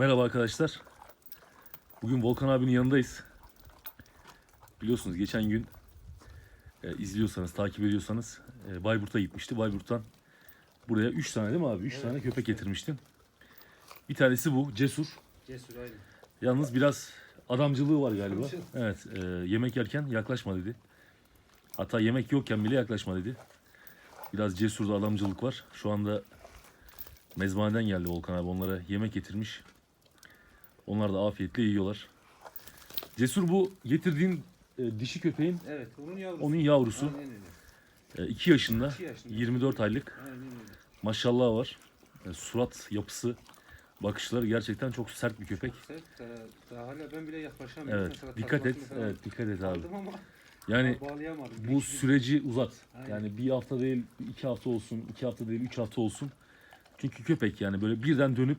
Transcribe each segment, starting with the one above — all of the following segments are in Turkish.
Merhaba arkadaşlar. Bugün Volkan abinin yanındayız. Biliyorsunuz geçen gün e, izliyorsanız, takip ediyorsanız e, Bayburt'a gitmişti. Bayburt'tan buraya 3 tane değil mi abi? 3 tane köpek getirmiştim. Bir tanesi bu, Cesur. Cesur aynı. Yalnız biraz adamcılığı var galiba. Evet, e, yemek yerken yaklaşma dedi. Hatta yemek yokken bile yaklaşma dedi. Biraz cesurda adamcılık var. Şu anda mezbaneden geldi Volkan abi. Onlara yemek getirmiş. Onlar da afiyetle yiyorlar. Cesur bu getirdiğin e, dişi köpeğin Evet onun yavrusu. onun yavrusu. Aynen öyle. 2 yaşında, İki yaşında. 24 aylık. Aynen öyle. Maşallah var. E, surat yapısı, bakışları gerçekten çok sert bir köpek. Sert, daha, daha hala ben bile yaklaşamıyorum. Evet, Mesela dikkat et. falan Evet, dikkat et abi. Aldım ama Yani bağlayamadım. bu Bir- süreci uzat. Aynen. Yani bir hafta değil, iki hafta olsun, iki hafta değil, üç hafta olsun. Çünkü köpek yani böyle birden dönüp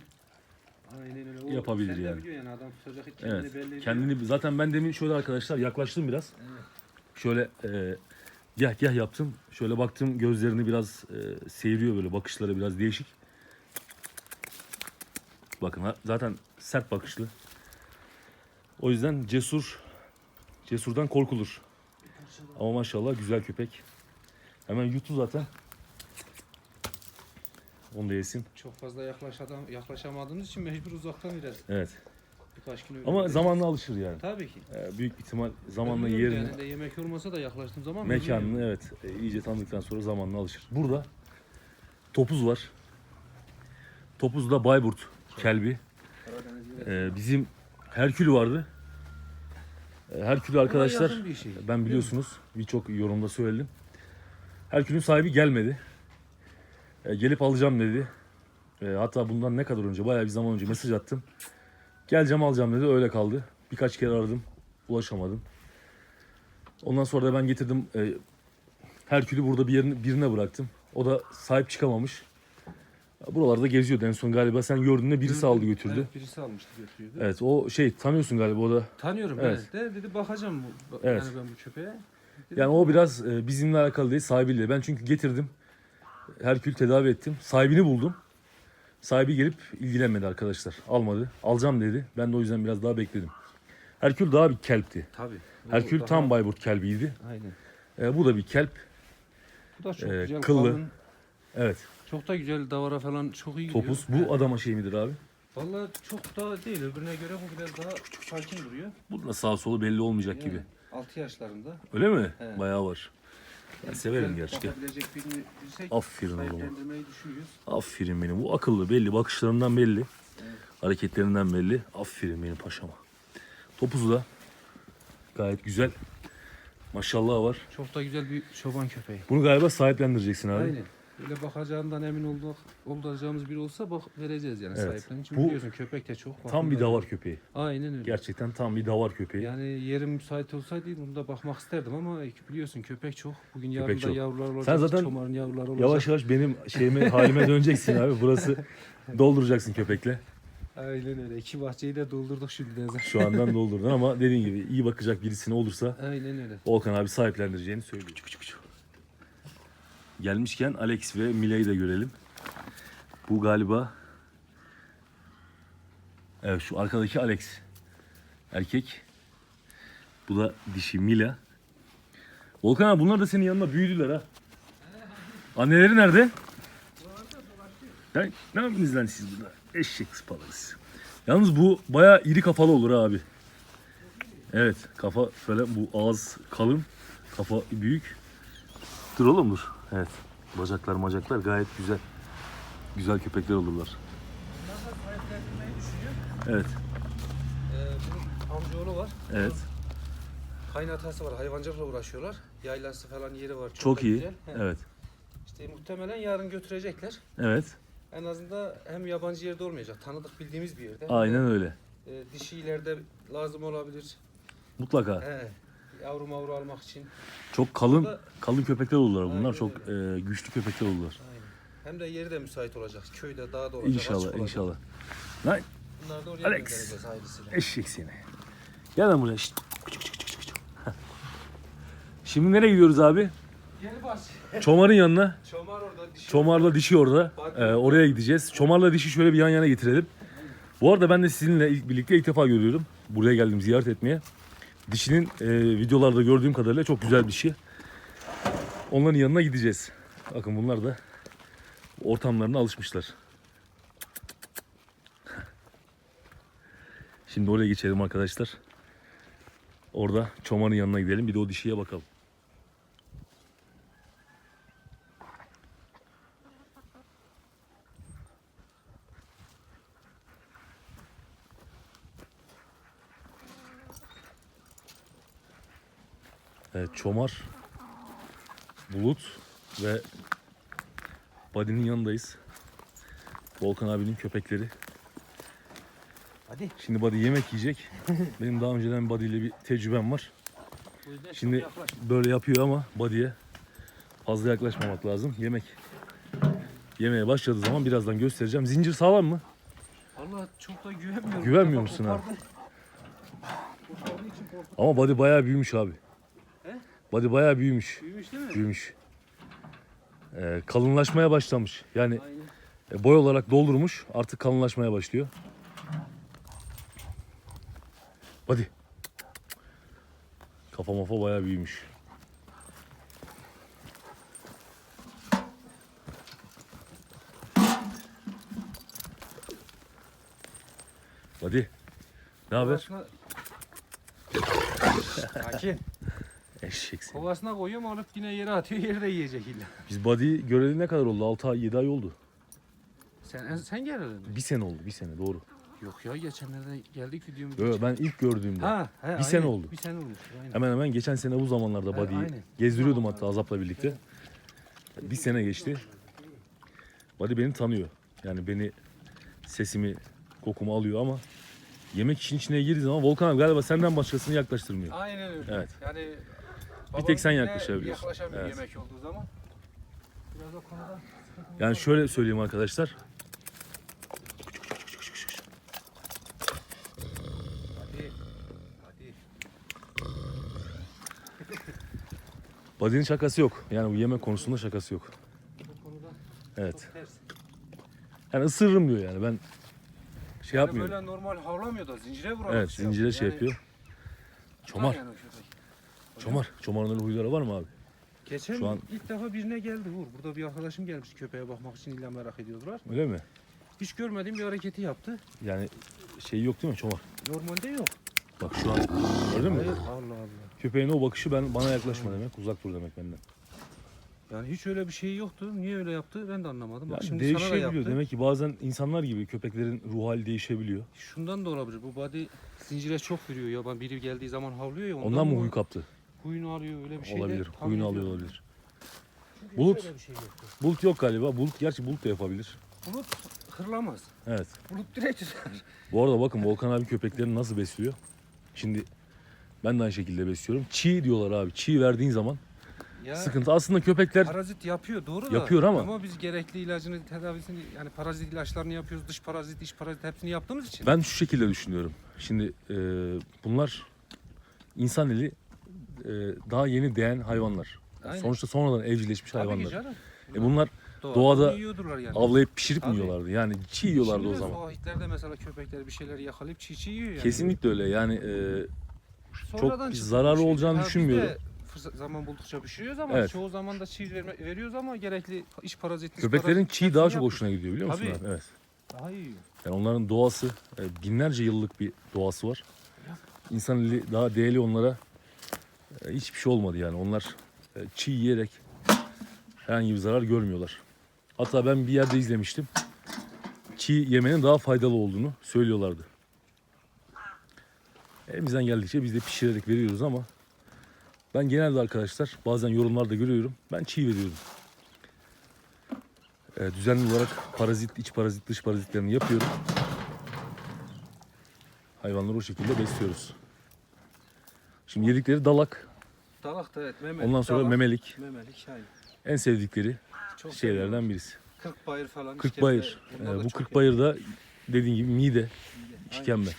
Aynen öyle. O, yapabilir sen de yani. yani adam tutacak hiç kendini evet belli ediyor. kendini zaten ben demin şöyle arkadaşlar yaklaştım biraz. Evet. Şöyle e, gah gah yaptım. Şöyle baktım gözlerini biraz e, seyiriyor böyle bakışları biraz değişik. Bakın ha- zaten sert bakışlı. O yüzden cesur cesurdan korkulur. Ama maşallah güzel köpek. Hemen yuttu zaten. Onu da yesin. Çok fazla yaklaşadan, yaklaşamadığımız için mecbur uzaktan biraz Evet. birkaç gün öyle. Ama gidelim. zamanla alışır yani. Tabii ki. Ee, büyük ihtimal zamanla Bilmiyorum yerini, Yani de yemek olmasa da yaklaştığım zaman mekanını evet e, iyice tanıdıktan sonra zamanla alışır. Burada topuz var. Topuzda Bayburt kelbi. Ee, bizim Herkül vardı. Ee, Herkül arkadaşlar şey. ben biliyorsunuz birçok yorumda söyledim. Herkül'ün sahibi gelmedi. Ee, gelip alacağım dedi. Ee, hatta bundan ne kadar önce bayağı bir zaman önce mesaj attım. Geleceğim alacağım dedi öyle kaldı. Birkaç kere aradım ulaşamadım. Ondan sonra da ben getirdim e, Herkül'ü burada bir yerine, birine bıraktım. O da sahip çıkamamış. Buralarda geziyordu en son galiba sen gördüğünde birisi aldı götürdü. Evet, birisi almıştı götürüyordu. Evet o şey tanıyorsun galiba o da. Tanıyorum Evet. evet. De, dedi bakacağım bu, Evet. yani ben bu köpeğe. Dedim, Yani o biraz e, bizimle alakalı değil sahibiyle. Ben çünkü getirdim. Herkül tedavi ettim. Sahibini buldum. Sahibi gelip ilgilenmedi arkadaşlar. Almadı. Alacağım dedi. Ben de o yüzden biraz daha bekledim. Herkül daha bir kelpti. Tabii. Herkül daha- tam Bayburt kelbiydi. Aynen. E, bu da bir kelp. Bu da çok Ee, güzel. kıllı. kalın. Evet. Çok da güzel davara falan çok iyi gidiyor. Topuz. Bu adama şey midir abi? Vallahi çok da değil. Öbürüne göre bu biraz daha sakin duruyor. Bu da sağ solu belli olmayacak gibi. 6 yaşlarında. Öyle mi? Evet. Bayağı var. Ben severim gerçekten. Aferin oğlum. Aferin benim. Bu akıllı belli. Bakışlarından belli. Evet. Hareketlerinden belli. Aferin benim paşama. Topuzu da gayet güzel. Maşallah var. Çok da güzel bir çoban köpeği. Bunu galiba sahiplendireceksin abi. Aynen. Böyle bakacağından emin olduk, olacağımız biri olsa bak vereceğiz yani Evet. sahiplenin. Çünkü Bu biliyorsun köpek de çok. Tam bir bakımlı. davar köpeği. Aynen öyle. Gerçekten tam bir davar köpeği. Yani yerim müsait olsaydı bunda bakmak isterdim ama biliyorsun köpek çok. Bugün yarın Köpek da çok. yavrular olacak. Sen zaten çomarın yavruları olacak. Yavaş yavaş benim şeyime halime döneceksin abi. Burası dolduracaksın köpekle. Aynen öyle. İki bahçeyi de doldurduk şimdiden zaten. Şu andan doldurdun ama dediğin gibi iyi bakacak birisine olursa Aynen öyle. Volkan abi sahiplendireceğini söylüyor. Gelmişken Alex ve Mila'yı da görelim. Bu galiba Evet şu arkadaki Alex. Erkek. Bu da dişi Mila. Volkan abi bunlar da senin yanında büyüdüler ha. Anneleri nerede? Ya, ne yapıyorsunuz lan siz burada? Eşek sıpalarız. Yalnız bu bayağı iri kafalı olur abi. Evet kafa şöyle bu ağız kalın. Kafa büyük. Dur oğlum dur. Evet. Bacaklar macaklar gayet güzel. Güzel köpekler olurlar. Evet. Ee, bunun amcaoğlu var. Evet. Kaynatası var. Hayvancılıkla uğraşıyorlar. Yaylası falan yeri var. Çok, Çok da iyi. güzel. He. Evet. İşte muhtemelen yarın götürecekler. Evet. En azından hem yabancı yerde olmayacak. Tanıdık bildiğimiz bir yerde. Aynen öyle. E, dişi ileride lazım olabilir. Mutlaka. He. Yavru mavru almak için. Çok kalın Burada- kalın köpekler olurlar bunlar. Aynen Çok e, güçlü köpekler olurlar. Aynen. Hem de yeri de müsait olacak. Köyde, dağda olacak. açık İnşallah olacak. inşallah. Lan Bunları da oraya Alex. göndereceğiz ailesiyle. eşek seni. Gel lan buraya. Şşt. Küçük, küçük, küçük, küçük. Şimdi nereye gidiyoruz abi? Yeni baş. Çomar'ın yanına. Çomar orada. Dişi Çomar'la dişi orada. Ee, oraya gideceğiz. Çomar'la dişi şöyle bir yan yana getirelim. Bu arada ben de sizinle ilk, birlikte ilk defa görüyorum. Buraya geldim ziyaret etmeye. Dişinin e, videolarda gördüğüm kadarıyla çok güzel şey. Onların yanına gideceğiz. Bakın bunlar da ortamlarına alışmışlar. Şimdi oraya geçelim arkadaşlar. Orada çomanın yanına gidelim. Bir de o dişiye bakalım. Evet, Çomar, Bulut ve Buddy'nin yanındayız. Volkan abinin köpekleri. Hadi. Şimdi Buddy yemek yiyecek. Benim daha önceden Buddy ile bir tecrübem var. Şimdi böyle yapıyor ama Buddy'ye fazla yaklaşmamak lazım. Yemek yemeye başladığı zaman birazdan göstereceğim. Zincir sağlam mı? Vallahi çok da güvenmiyorum. Güvenmiyor musun korktum. Ama Buddy bayağı büyümüş abi. Buddy bayağı büyümüş. Büyümüş değil mi? Büyümüş. Ee, kalınlaşmaya başlamış. Yani. E, boy olarak doldurmuş. Artık kalınlaşmaya başlıyor. Hadi. Kafa mafa bayağı büyümüş. Hadi. Ne haber? Kovasına... Sakin. Eşeksin. Kovasına koyuyorum alıp yine yere atıyor yerde yiyecek illa. Biz body göreli ne kadar oldu? 6 ay 7 ay oldu. Sen sen gel mi? Bir sene oldu. Bir sene doğru. Yok ya geçenlerde geldik videomu. Yo, ben ilk gördüğümde. Ha, he, aynen. sene oldu. Bir sene olmuş. Aynen. Hemen hemen geçen sene bu zamanlarda Ha, Body'yi aynen. gezdiriyordum hatta Azap'la birlikte. Bir sene geçti. Body beni tanıyor. Yani beni sesimi, kokumu alıyor ama yemek işin içine girdiği zaman Volkan abi galiba senden başkasını yaklaştırmıyor. Aynen öyle. Evet. Yani Bir tek sen yaklaşabiliyorsun. Yaklaşamıyor Evet. yemek olduğu zaman. Biraz o konuda Yani şöyle söyleyeyim arkadaşlar. Hadi. Hadi. Body'nin şakası yok. Yani bu yemek konusunda şakası yok. Evet. Yani ısırırım diyor yani ben şey Yani yapmıyorum. böyle normal havlamıyor da zincire vurarak Evet zincire şey Yani yapıyor. Çomar. yani. Çomar. Çomarın öyle huyları var mı abi? Geçen Şu an- ilk defa birine geldi Uğur. Burada bir arkadaşım gelmiş köpeğe bakmak için illa merak ediyorlar. Öyle mi? Hiç görmediğim bir hareketi yaptı. Yani şey yok değil mi Çomar? Normalde yok. Bak şu an gördün mü? Hayır, Allah Allah. Köpeğin o bakışı ben bana yaklaşma demek, uzak dur demek benden. Yani hiç öyle bir şey yoktu. Niye öyle yaptı ben de anlamadım. Bak Yani şimdi sana da değişebiliyor. yaptı. Demek ki bazen insanlar gibi köpeklerin ruh hali değişebiliyor. Şundan da olabilir. Bu body zincire çok veriyor ya. Ben biri geldiği zaman havlıyor ya. Ondan mı huy kaptı? Huyunu arıyor öyle bir şey de olabilir. tahmin Huyunu alıyor ediyorum. olabilir. Çünkü Bulut. hiç öyle bir şey yoktu. Bulut yok galiba. Bulut gerçi bulut da yapabilir. Bulut hırlamaz. Evet. Bulut direkt üzer. Bu arada bakın Volkan abi köpeklerini nasıl besliyor. Şimdi ben de aynı şekilde besliyorum. Çiğ diyorlar abi. Çiğ verdiğin zaman Ya sıkıntı. Aslında köpekler parazit yapıyor doğru da. Yapıyor ama- Ama biz gerekli ilacını, tedavisini yani parazit ilaçlarını yapıyoruz. Dış parazit, iç parazit hepsini yaptığımız için. ben şu şekilde düşünüyorum. Şimdi e, bunlar insan eli daha yeni değen hayvanlar. Aynen. sonuçta sonradan evcilleşmiş Tabii hayvanlar. canım. E bunlar Doğada, doğada yani. avlayıp pişirip mi Tabii. yiyorlardı? Yani çiğ yiyorlardı Şimdi o zaman. Fahitlerde mesela köpekler bir şeyler yakalayıp çiğ çiğ yiyor yani. Kesinlikle öyle. Yani e, Sonradan çok zararlı şey. olacağını Ha, düşünmüyorum. Fırsat zaman buldukça pişiriyoruz ama Evet. çoğu zaman da çiğ verme- veriyoruz ama gerekli iç parazit, dış köpeklerin parazit çiğ daha çok hoşuna gidiyor biliyor musun? Tabii. abi? Evet. Daha iyi. Yani onların doğası e, binlerce yıllık bir doğası var. İnsan eli daha değerli onlara e, hiçbir şey olmadı yani. Onlar e, çiğ yiyerek herhangi bir zarar görmüyorlar. Hatta ben bir yerde izlemiştim. Çiğ yemenin daha faydalı olduğunu söylüyorlardı. Elimizden geldikçe biz de pişirerek veriyoruz ama ben genelde arkadaşlar bazen yorumlarda görüyorum. Ben çiğ veriyorum. E, düzenli olarak parazit, iç parazit, dış parazitlerini yapıyorum. Hayvanları o şekilde besliyoruz. Şimdi yedikleri dalak, Dalak da evet memelik. ondan sonra dalak, memelik. memelik şahin. En sevdikleri Çok şeylerden birisi. Kırk bayır falan. Kırk bayır. Da bu kırk bayır da dediğin gibi mide. Aynen, işkembe.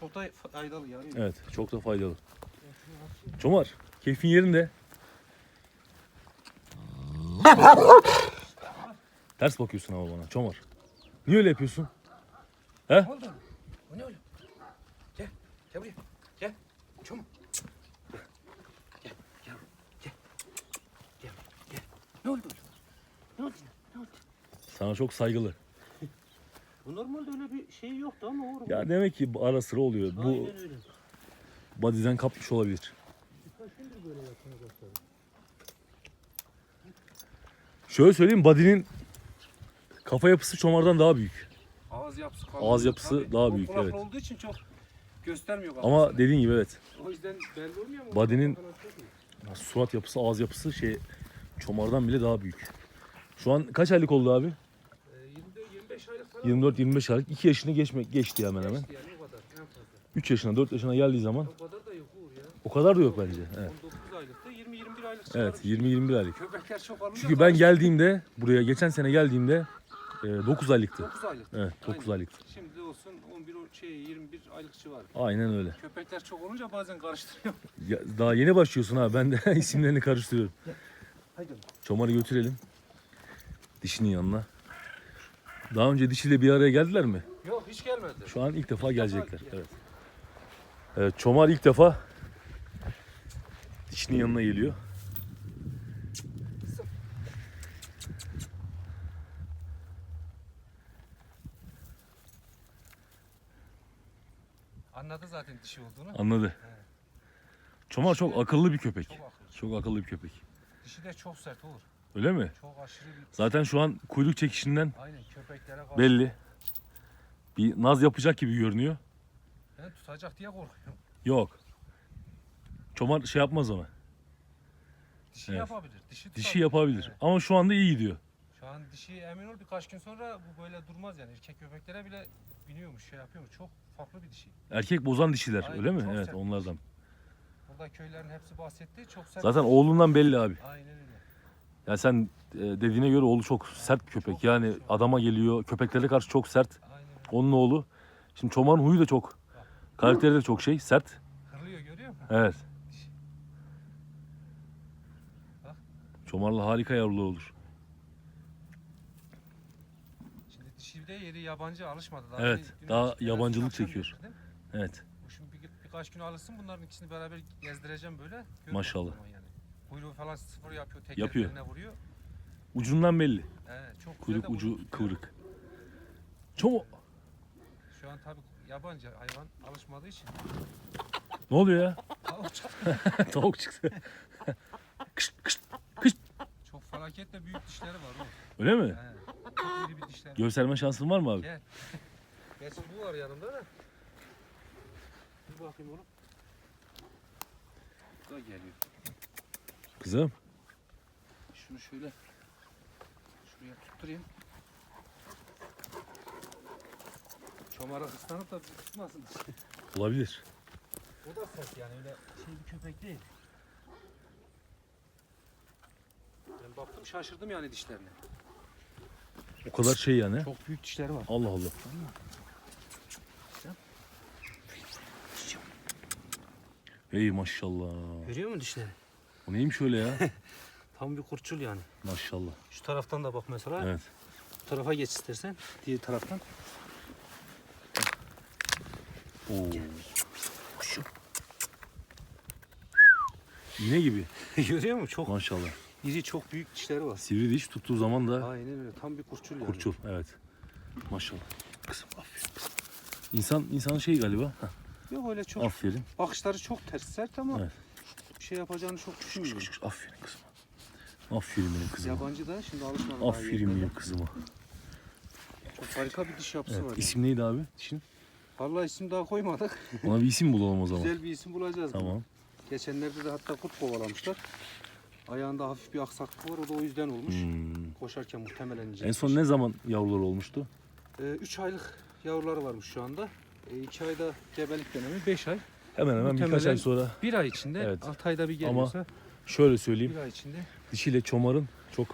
Çok da faydalı yani. Evet, çok da faydalı. Çomar, keyfin yerinde. Ters bakıyorsun ama bana Çomar. Niye öyle yapıyorsun? Oldu. Bu ne oğlum? Gel. Gel buraya. Gel. Çom. Gel. Gel. Gel. Gel. Gel. Ne oldu? Ne oldu? Ne oldu? Sana çok saygılı. Bu normalde öyle bir şey yoktu ama oğlum. Ya demek ki ara sıra oluyor. Bu Aynen öyle. body'den kapmış olabilir. Birkaç gündür böyle yapmaya başladı. Şöyle söyleyeyim body'nin kafa yapısı çomardan daha büyük. Ağız yapısı Ağız yapısı daha o büyük, kulaklı evet. olduğu için çok göstermiyor Ama kafasını. dediğin gibi evet. o yüzden belli olmuyor çok iyi. Surat yapısı, ağız yapısı şey çomardan bile daha büyük. Şu an kaç aylık oldu abi? Ee, 24 25 aylık falan. 24-25 aylık. 2 yaşını geçmek geçti hemen hemen. Geçti yani o kadar en fazla. 3 yaşına 4 yaşına geldiği zaman O kadar da yok Uğur ya. o kadar da yok bence. Evet. 19 aylıkta 20-21 aylık Evet çıkarmış. 20-21 aylık. Köpekler çok alınca Çünkü ben geldiğimde buraya geçen sene geldiğimde 9 aylıktı. 9 aylık. Evet 9 Aynen. aylıktı. Şimdi olsun 11 o- şey 21 aylık civarı. Aynen öyle. Köpekler çok olunca bazen karıştırıyor. Ya, daha yeni başlıyorsun ha ben de isimlerini karıştırıyorum. Çomarı götürelim. Dişinin yanına. Daha önce dişiyle bir araya geldiler mi? Yok hiç gelmedi. Şu an ilk defa gelecekler. Evet. Evet, Çomar ilk defa dişinin yanına geliyor. Anladı zaten dişi olduğunu. Anladı. Çomar çok akıllı bir köpek. Çok akıllı. Çok akıllı bir köpek. Dişi de çok sert olur. Öyle mi? Çok aşırı bir... Zaten şu an kuyruk çekişinden Aynen köpeklere karşı. belli. Bir naz yapacak gibi görünüyor. Ben tutacak diye korkuyorum. Yok. Çomar şey yapmaz ama. Dişi Evet. yapabilir. Dişi, Dişi yapabilir. Evet. Ama şu anda iyi gidiyor. Şu an dişi emin ol birkaç gün sonra bu böyle durmaz yani. Erkek köpeklere bile biniyormuş, şey yapıyormuş. Çok farklı bir dişi. Erkek bozan dişiler Aynen, öyle mi? çok Evet sert. onlardan. Burada köylerin hepsi bahsettiği çok sert. Zaten oğlundan belli abi. Aynen öyle. Ya sen e, dediğine göre oğlu çok sert bir köpek. Çok, Yani çok. adama geliyor. Köpeklere karşı çok sert. Aynen. Onun oğlu. Şimdi Çomar'ın huyu da çok. Karakteri de çok şey. Sert. Hırlıyor görüyor musun? Evet. Bak. Çomar'la harika yavrular olur. Şimdi dişi de yeri yabancı alışmadı. Daha Evet, daha yabancılık çekiyor. getirdim. Evet. Birkaç gün alışsın bunların ikisini beraber gezdireceğim böyle. Gör Maşallah. bakalım Yani. Kuyruğu falan sıfır yapıyor. Yapıyor. Tekerlerine vuruyor. Ucundan belli. Evet, çok güzel Kuyruk de ucu vurdu. kıvrık. Çomo. Şu an tabii yabancı hayvan alışmadığı için. Ne oluyor ya? Tavuk çok, çıktı. Kışt, kışt. çok felaketle büyük dişleri var oğlum. Öyle mi? He, çok iri bir dişler. Gösterme şansın var mı abi? Gel. Gerçi bu var yanımda da. Bir bakayım oğlum. Da geliyor. Kızım. Şunu şöyle şuraya tutturayım. Çomara ıslanıp da tutmasın. Olabilir. O da sert yani öyle şey bir köpek değil. Ben baktım şaşırdım yani dişlerine. O kadar şey yani. Çok büyük dişleri var. Allah Allah. Ey maşallah. Görüyor musun dişleri? Bu neymiş öyle ya? Tam bir kurçul yani. Maşallah. Şu taraftan da bak mesela. Evet. Bu tarafa geç istersen. Diğer taraftan. Oo. İğne gibi. Görüyor musun? Çok Maşallah. iri, çok büyük dişleri var. Sivri diş tuttuğu zaman da Aynen öyle. Tam bir kurçul yani. kurçul. Evet. Maşallah. Kızım aferin. İnsan, insan şey galiba. Heh, Yok öyle çok. aferin. Bakışları çok ters sert ama Evet. bir şey yapacağını çok düşünmüyorum. Kış, kış, Aferin kızım. Aferin benim kızıma. Yabancı da şimdi alışmadı. daha Aferin benim kızıma. Çok harika bir diş yapısı Evet. var. yani. İsim neydi abi? Dişin? Vallahi isim daha koymadık. Ona bir isim bulalım o zaman. Güzel bir isim bulacağız. Tamam. Geçenlerde de hatta kurt kovalamışlar. Ayağında hafif bir aksaklık var. O da o yüzden olmuş. Hmm. Koşarken muhtemelen En son ne zaman yavrular olmuştu? 3 aylık yavruları varmış şu anda. 2 ayda gebelik dönemi 5 ay. Hemen hemen birkaç ay sonra. Bir ay içinde, Evet. 6 ayda bir geliyorsa Şöyle söyleyeyim. bir ay içinde. Dişiyle çomarın çok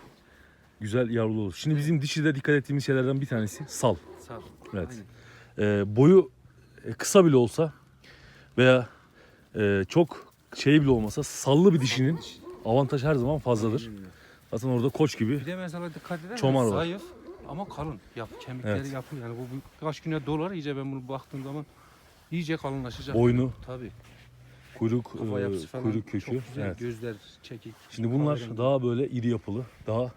güzel yavrular olur. Şimdi bizim dişide dikkat ettiğimiz şeylerden bir tanesi sal. Sağ ol. Evet. Aynen. Ee, boyu e, kısa bile olsa veya e, çok şey bile olmasa sallı bir dişinin avantaj her zaman fazladır. Zaten orada koç gibi Bir de mesela dikkat eder Çomar var. Zayıf ama kalın. Yap, kemikleri Evet. yapın yani bu birkaç güne dolar iyice ben bunu baktığım zaman iyice kalınlaşacak. Boynu, Tabii. kuyruk, Kafa e, yapısı falan kuyruk kökü. çok güzel. Evet. Gözler çekik. Şimdi bunlar kahverengi. daha böyle iri yapılı, daha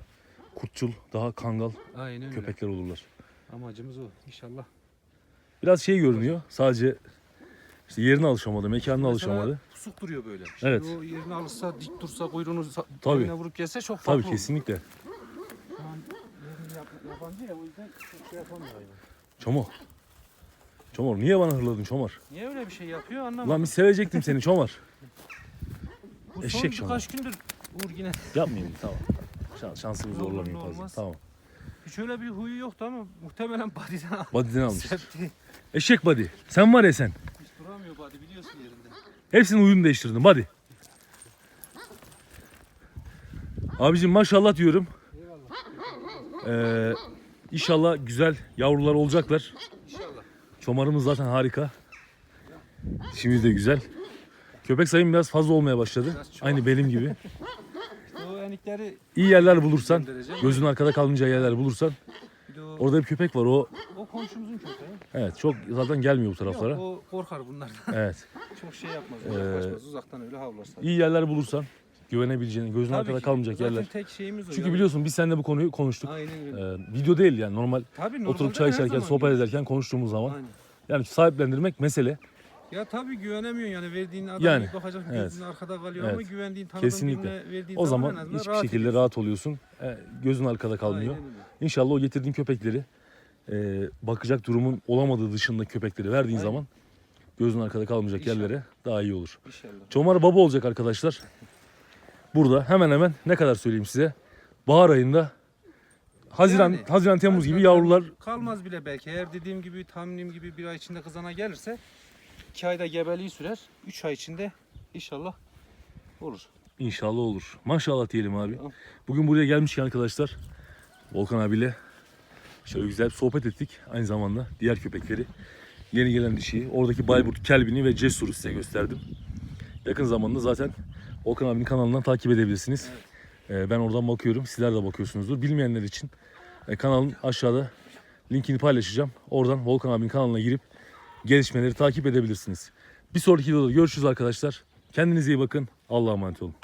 kurtçul, daha kangal Aynen öyle. köpekler olurlar. Amacımız o inşallah. Biraz şey görünüyor. Sadece işte yerine alışamadı, mekanına Mesela alışamadı. Pusuk duruyor böyle. Şimdi Evet. o yerine alırsa dik dursa kuyruğunu sa- Tabii. eline vurup gelse çok farklı Tabii olur. kesinlikle. Yabancı ya o yüzden çok şey yapamıyor hayvan. Çomar. Çomar niye bana hırladın Çomar? Niye öyle bir şey yapıyor anlamadım. Lan bir sevecektim seni Çomar. Bu eşek son şu birkaç gündür Uğur yine Yapmayayım tamam. Şans, şansımı olur, zorlamayayım fazla. olmaz. Tamam. hiç öyle bir huyu yoktu ama muhtemelen badiden almış. septi. Eşek body. Sen var ya sen. Hiç duramıyor body biliyorsun yerinde. Hepsinin uyunu değiştirdin body. Abicim maşallah diyorum. Eyvallah. Ee, inşallah güzel yavrular olacaklar. İnşallah. Çomarımız zaten harika. Dişimiz de güzel. Köpek sayım biraz fazla olmaya başladı. Aynı benim gibi. İyi yerler bulursan, gözün arkada kalmayacak yerler bulursan. Orada bir köpek var. O o komşumuzun köpeği. evet çok zaten gelmiyor bu taraflara. Yok, o korkar bunlardan. Evet. Çok şey yapmaz. Ee. Uzaktan öyle havlar. İyi yerler bulursan, güvenebileceğin, gözün arkada ki. kalmayacak Zaten yerler. tek şeyimiz o. Çünkü ya. biliyorsun biz seninle bu konuyu konuştuk. Aynen öyle. Ee, video değil yani normal Tabii oturup çay içerken, sohbet gibi. ederken konuştuğumuz zaman. Aynen. Yani sahiplendirmek mesele. Ya tabii güvenemiyorsun yani verdiğin adam Yani, bakacak evet. gözün arkada kalıyor ama Evet. güvendiğin tanıdığın Kesinlikle. birine verdiğin O zaman, en hiçbir rahat şekilde ediyorsun. rahat oluyorsun. Ee, gözün arkada kalmıyor. Aynen öyle. İnşallah o getirdiğin köpekleri e, bakacak durumun olamadığı dışında köpekleri verdiğin Aynen. zaman gözün arkada kalmayacak İnşallah. yerlere daha iyi olur. İnşallah. Çomar baba olacak arkadaşlar. Burada hemen hemen ne kadar söyleyeyim size. Bahar ayında Haziran Yani, Haziran Temmuz gibi yavrular Kalmaz bile belki. Eğer dediğim gibi tahminim gibi bir ay içinde kızana gelirse 2 ayda gebeliği sürer. 3 ay içinde inşallah olur. inşallah olur. Maşallah diyelim abi. Tamam. Bugün buraya gelmişken arkadaşlar Volkan abiyle şöyle güzel sohbet ettik. Aynı zamanda diğer köpekleri yeni gelen dişiyi, oradaki Bayburt Kelbin'i ve Cesur'u size gösterdim. Yakın zamanda zaten Volkan abinin kanalından takip edebilirsiniz. Ee, ben oradan bakıyorum. Sizler de bakıyorsunuzdur. Bilmeyenler için e, kanalın aşağıda linkini paylaşacağım. Oradan Volkan abinin kanalına girip gelişmeleri takip edebilirsiniz. Bir sonraki videoda görüşürüz arkadaşlar. Kendinize iyi bakın. Allah'a emanet olun.